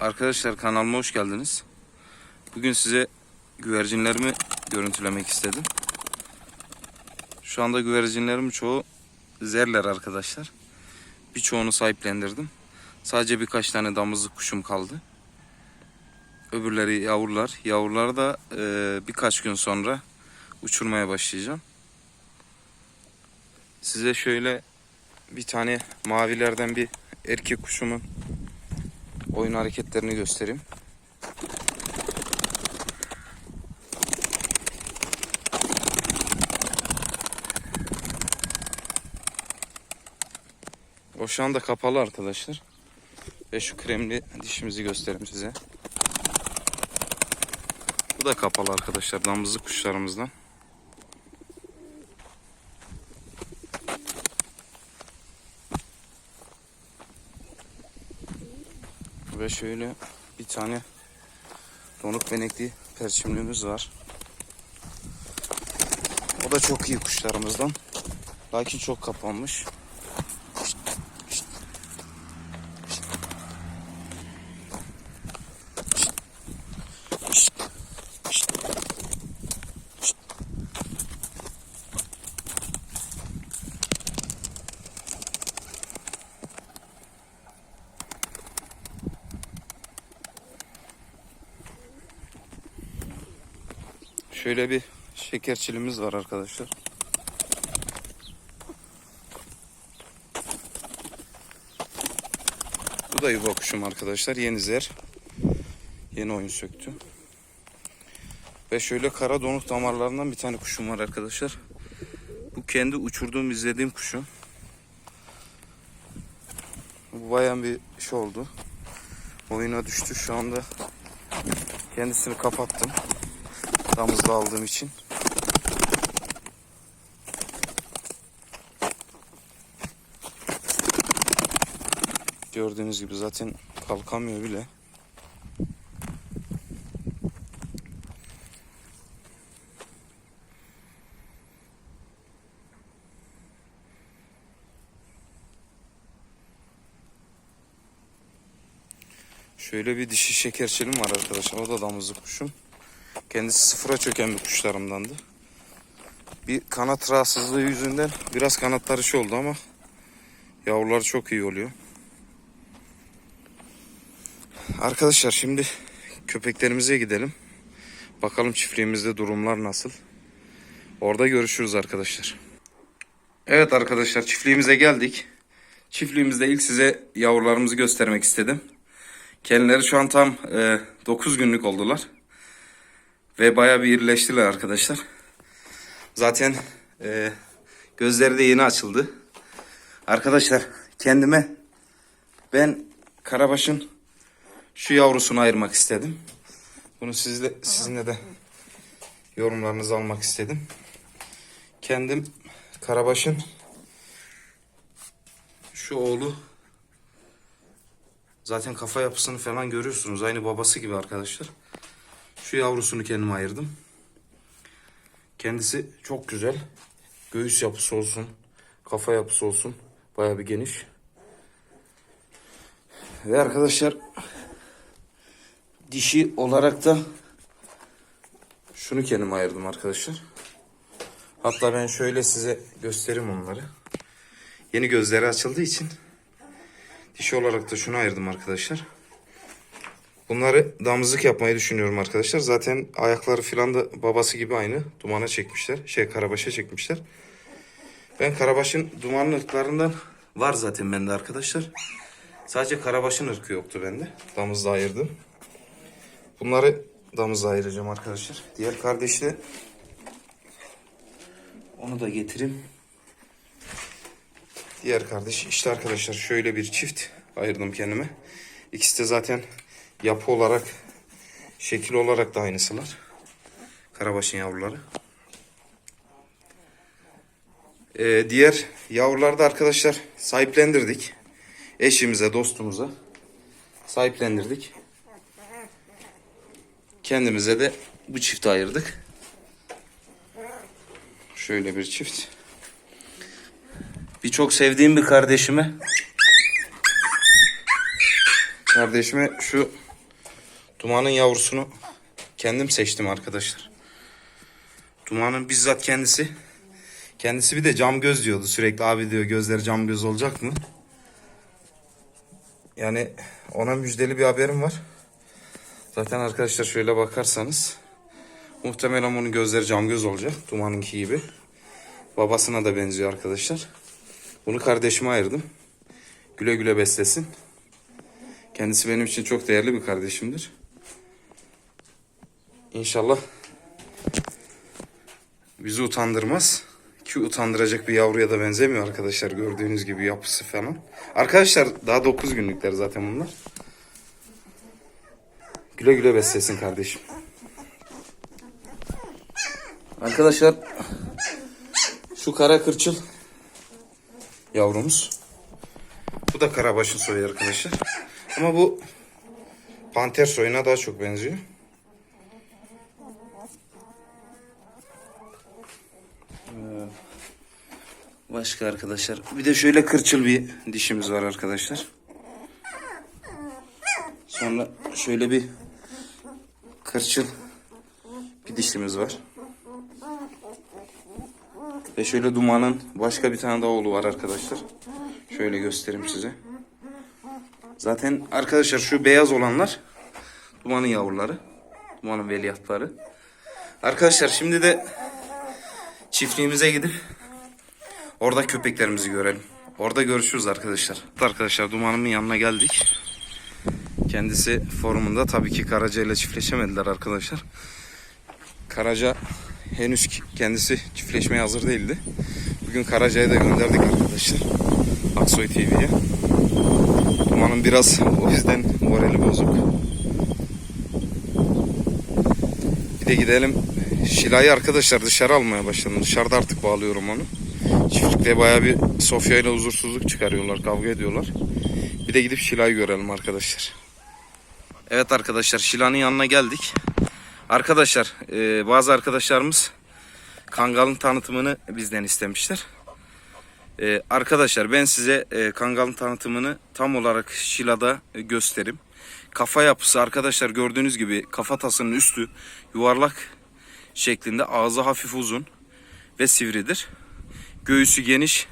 Arkadaşlar kanalıma hoş geldiniz. Bugün size güvercinlerimi görüntülemek istedim. Şu anda güvercinlerimin çoğu zerler arkadaşlar. Birçoğunu sahiplendirdim. Sadece birkaç tane damızlık kuşum kaldı. Öbürleri yavrular. Yavruları da e, birkaç gün sonra uçurmaya başlayacağım. Size şöyle bir tane mavilerden bir erkek kuşumun oyun hareketlerini göstereyim. O şu anda kapalı arkadaşlar. Ve şu kremli dişimizi göstereyim size. Bu da kapalı arkadaşlar damızlık kuşlarımızdan. Ve şöyle bir tane donuk benekli perçimlimiz var. O da çok iyi kuşlarımızdan. Lakin çok kapanmış. Şöyle bir şekerçilimiz var arkadaşlar. Bu da yuva kuşum arkadaşlar. Yeni zer. Yeni oyun söktü. Ve şöyle kara donuk damarlarından bir tane kuşum var arkadaşlar. Bu kendi uçurduğum izlediğim kuşum. Bu bayan bir şey oldu. Oyuna düştü. Şu anda kendisini kapattım damızda aldığım için. Gördüğünüz gibi zaten kalkamıyor bile. Şöyle bir dişi şekerçilim var arkadaşlar. O da damızlık kuşum. Kendisi sıfıra çöken bir kuşlarımdandı. Bir kanat rahatsızlığı yüzünden biraz kanatları şey oldu ama yavrular çok iyi oluyor. Arkadaşlar şimdi köpeklerimize gidelim. Bakalım çiftliğimizde durumlar nasıl. Orada görüşürüz arkadaşlar. Evet arkadaşlar çiftliğimize geldik. Çiftliğimizde ilk size yavrularımızı göstermek istedim. Kendileri şu an tam e, 9 günlük oldular. Ve bayağı bir irileştiler arkadaşlar. Zaten e, gözleri de yeni açıldı. Arkadaşlar kendime ben Karabaş'ın şu yavrusunu ayırmak istedim. Bunu sizle, sizinle de yorumlarınızı almak istedim. Kendim Karabaş'ın şu oğlu zaten kafa yapısını falan görüyorsunuz. Aynı babası gibi arkadaşlar. Şu yavrusunu kendime ayırdım. Kendisi çok güzel. Göğüs yapısı olsun, kafa yapısı olsun. Baya bir geniş. Ve arkadaşlar dişi olarak da şunu kendime ayırdım arkadaşlar. Hatta ben şöyle size göstereyim onları. Yeni gözleri açıldığı için dişi olarak da şunu ayırdım arkadaşlar. Bunları damızlık yapmayı düşünüyorum arkadaşlar. Zaten ayakları falan da babası gibi aynı. Dumana çekmişler. Şey karabaşa çekmişler. Ben karabaşın dumanlı ırklarından var zaten bende arkadaşlar. Sadece karabaşın ırkı yoktu bende. Damızda ayırdım. Bunları damızda ayıracağım arkadaşlar. Diğer kardeşi de onu da getireyim. Diğer kardeş işte arkadaşlar şöyle bir çift ayırdım kendime. İkisi de zaten yapı olarak, şekil olarak da aynısılar. Karabaşın yavruları. Ee, diğer yavruları da arkadaşlar sahiplendirdik. Eşimize, dostumuza sahiplendirdik. Kendimize de bu çifti ayırdık. Şöyle bir çift. Birçok sevdiğim bir kardeşime kardeşime şu Dumanın yavrusunu kendim seçtim arkadaşlar. Dumanın bizzat kendisi. Kendisi bir de cam göz diyordu sürekli. Abi diyor gözleri cam göz olacak mı? Yani ona müjdeli bir haberim var. Zaten arkadaşlar şöyle bakarsanız muhtemelen bunun gözleri cam göz olacak. Dumanınki gibi. Babasına da benziyor arkadaşlar. Bunu kardeşime ayırdım. Güle güle beslesin. Kendisi benim için çok değerli bir kardeşimdir. İnşallah bizi utandırmaz. Ki utandıracak bir yavruya da benzemiyor arkadaşlar. Gördüğünüz gibi yapısı falan. Arkadaşlar daha 9 günlükler zaten bunlar. Güle güle beslesin kardeşim. Arkadaşlar şu kara kırçıl yavrumuz. Bu da karabaşın soyu arkadaşlar. Ama bu panter soyuna daha çok benziyor. Başka arkadaşlar. Bir de şöyle kırçıl bir dişimiz var arkadaşlar. Sonra şöyle bir kırçıl bir dişimiz var. Ve şöyle dumanın başka bir tane daha oğlu var arkadaşlar. Şöyle göstereyim size. Zaten arkadaşlar şu beyaz olanlar dumanın yavruları. Dumanın veliahtları. Arkadaşlar şimdi de çiftliğimize gidip orada köpeklerimizi görelim. Orada görüşürüz arkadaşlar. Arkadaşlar dumanımın yanına geldik. Kendisi forumunda tabii ki Karaca ile çiftleşemediler arkadaşlar. Karaca henüz kendisi çiftleşmeye hazır değildi. Bugün Karaca'ya da gönderdik arkadaşlar. Aksoy TV'ye. Dumanın biraz o yüzden morali bozuk. Bir de gidelim. Şilayı arkadaşlar dışarı almaya başladım. Dışarıda artık bağlıyorum onu. Çiftlikte baya bir Sofya ile huzursuzluk çıkarıyorlar. Kavga ediyorlar. Bir de gidip Şilay'ı görelim arkadaşlar. Evet arkadaşlar Şila'nın yanına geldik. Arkadaşlar e, bazı arkadaşlarımız Kangal'ın tanıtımını bizden istemişler. E, arkadaşlar ben size e, Kangal'ın tanıtımını tam olarak Şila'da e, göstereyim. Kafa yapısı arkadaşlar gördüğünüz gibi kafatasının üstü yuvarlak şeklinde ağzı hafif uzun ve sivridir. Göğüsü geniş.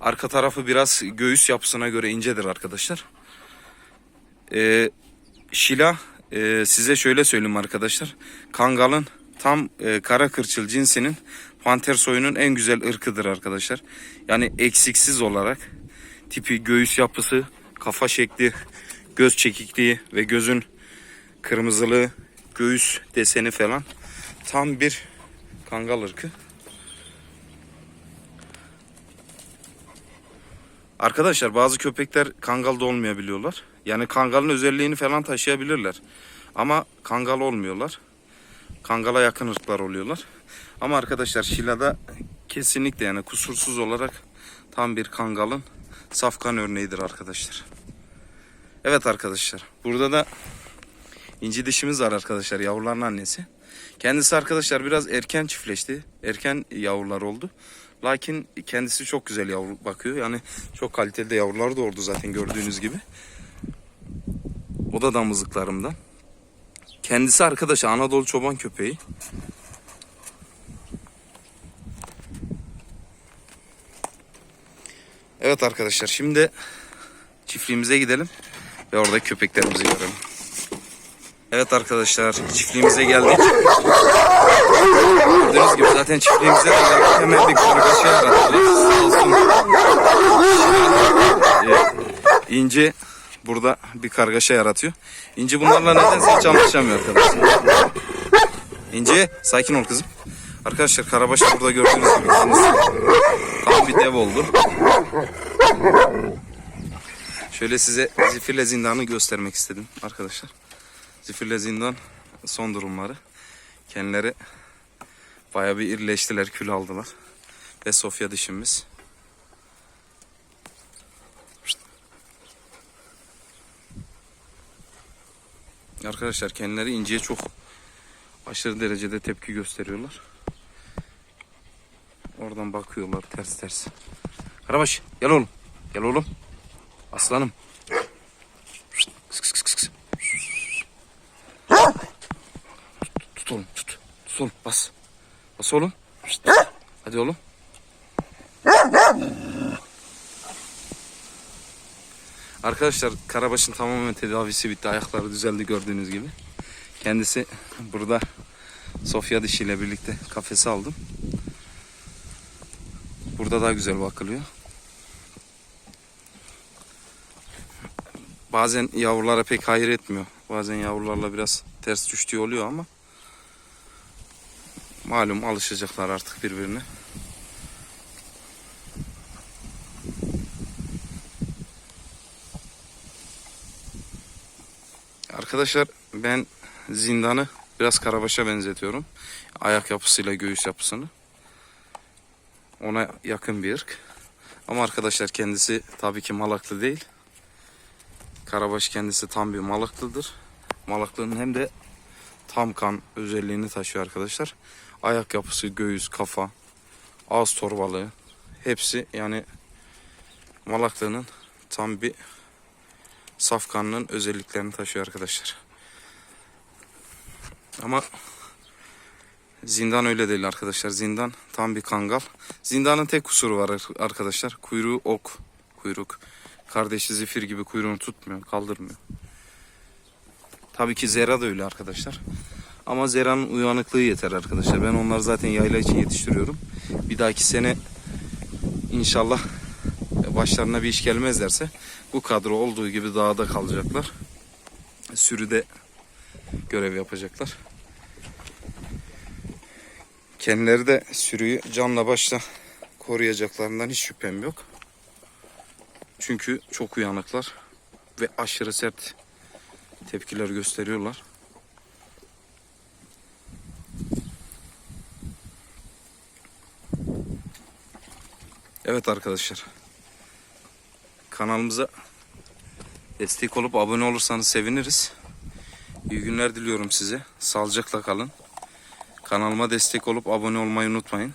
Arka tarafı biraz göğüs yapısına göre incedir arkadaşlar. E, Şila e, size şöyle söyleyeyim arkadaşlar. Kangal'ın tam e, kara kırçıl cinsinin panter soyunun en güzel ırkıdır arkadaşlar. Yani eksiksiz olarak tipi, göğüs yapısı, kafa şekli, göz çekikliği ve gözün kırmızılığı, göğüs deseni falan tam bir kangal ırkı. Arkadaşlar bazı köpekler kangalda olmayabiliyorlar. Yani kangalın özelliğini falan taşıyabilirler. Ama kangal olmuyorlar. Kangala yakın ırklar oluyorlar. Ama arkadaşlar Şila'da kesinlikle yani kusursuz olarak tam bir kangalın safkan örneğidir arkadaşlar. Evet arkadaşlar. Burada da inci dişimiz var arkadaşlar. Yavruların annesi. Kendisi arkadaşlar biraz erken çiftleşti. Erken yavrular oldu. Lakin kendisi çok güzel yavru bakıyor. Yani çok kaliteli de yavrular doğurdu zaten gördüğünüz gibi. O da damızlıklarımdan. Kendisi arkadaş Anadolu çoban köpeği. Evet arkadaşlar şimdi çiftliğimize gidelim ve orada köpeklerimizi görelim. Evet arkadaşlar çiftliğimize geldik. Gördüğünüz gibi zaten çiftliğimize de geldik. Hemen bir kargaşa yarattılar. Sağ. Ee, İnci burada bir kargaşa yaratıyor. İnci bunlarla nedense hiç anlaşamıyor arkadaşlar. İnci sakin ol kızım. Arkadaşlar Karabaş burada gördüğünüz gibi tam bir dev oldu. Şöyle size Zifirle Zindanı göstermek istedim arkadaşlar. Zifirle Zindan son durumları. Kendileri bayağı bir irileştiler, kül aldılar. Ve Sofya dişimiz. Arkadaşlar kendileri inciye çok aşırı derecede tepki gösteriyorlar. Oradan bakıyorlar ters ters. Karabaş gel oğlum. Gel oğlum. Aslanım. Bas oğlum. Hadi oğlum. Arkadaşlar Karabaş'ın tamamen tedavisi bitti. Ayakları düzeldi gördüğünüz gibi. Kendisi burada Sofya dişiyle birlikte kafese aldım. Burada daha güzel bakılıyor. Bazen yavrulara pek hayır etmiyor. Bazen yavrularla biraz ters düştüğü oluyor ama malum alışacaklar artık birbirine. Arkadaşlar ben zindanı biraz karabaşa benzetiyorum. Ayak yapısıyla göğüs yapısını. Ona yakın bir ırk. Ama arkadaşlar kendisi tabii ki malaklı değil. Karabaş kendisi tam bir malaklıdır. Malaklının hem de tam kan özelliğini taşıyor arkadaşlar. Ayak yapısı, göğüs, kafa, ağız torbalığı hepsi yani malaklının tam bir safkanlığın özelliklerini taşıyor arkadaşlar. Ama zindan öyle değil arkadaşlar. Zindan tam bir kangal. Zindanın tek kusuru var arkadaşlar. Kuyruğu ok. Kuyruk. Kardeşi zifir gibi kuyruğunu tutmuyor, kaldırmıyor. Tabii ki Zera da öyle arkadaşlar. Ama Zera'nın uyanıklığı yeter arkadaşlar. Ben onları zaten yayla için yetiştiriyorum. Bir dahaki sene inşallah başlarına bir iş gelmezlerse bu kadro olduğu gibi dağda kalacaklar. Sürüde görev yapacaklar. Kendileri de sürüyü canla başla koruyacaklarından hiç şüphem yok. Çünkü çok uyanıklar ve aşırı sert tepkiler gösteriyorlar. Evet arkadaşlar. Kanalımıza destek olup abone olursanız seviniriz. İyi günler diliyorum size. Sağlıcakla kalın. Kanalıma destek olup abone olmayı unutmayın.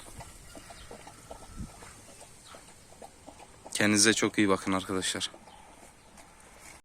Kendinize çok iyi bakın arkadaşlar.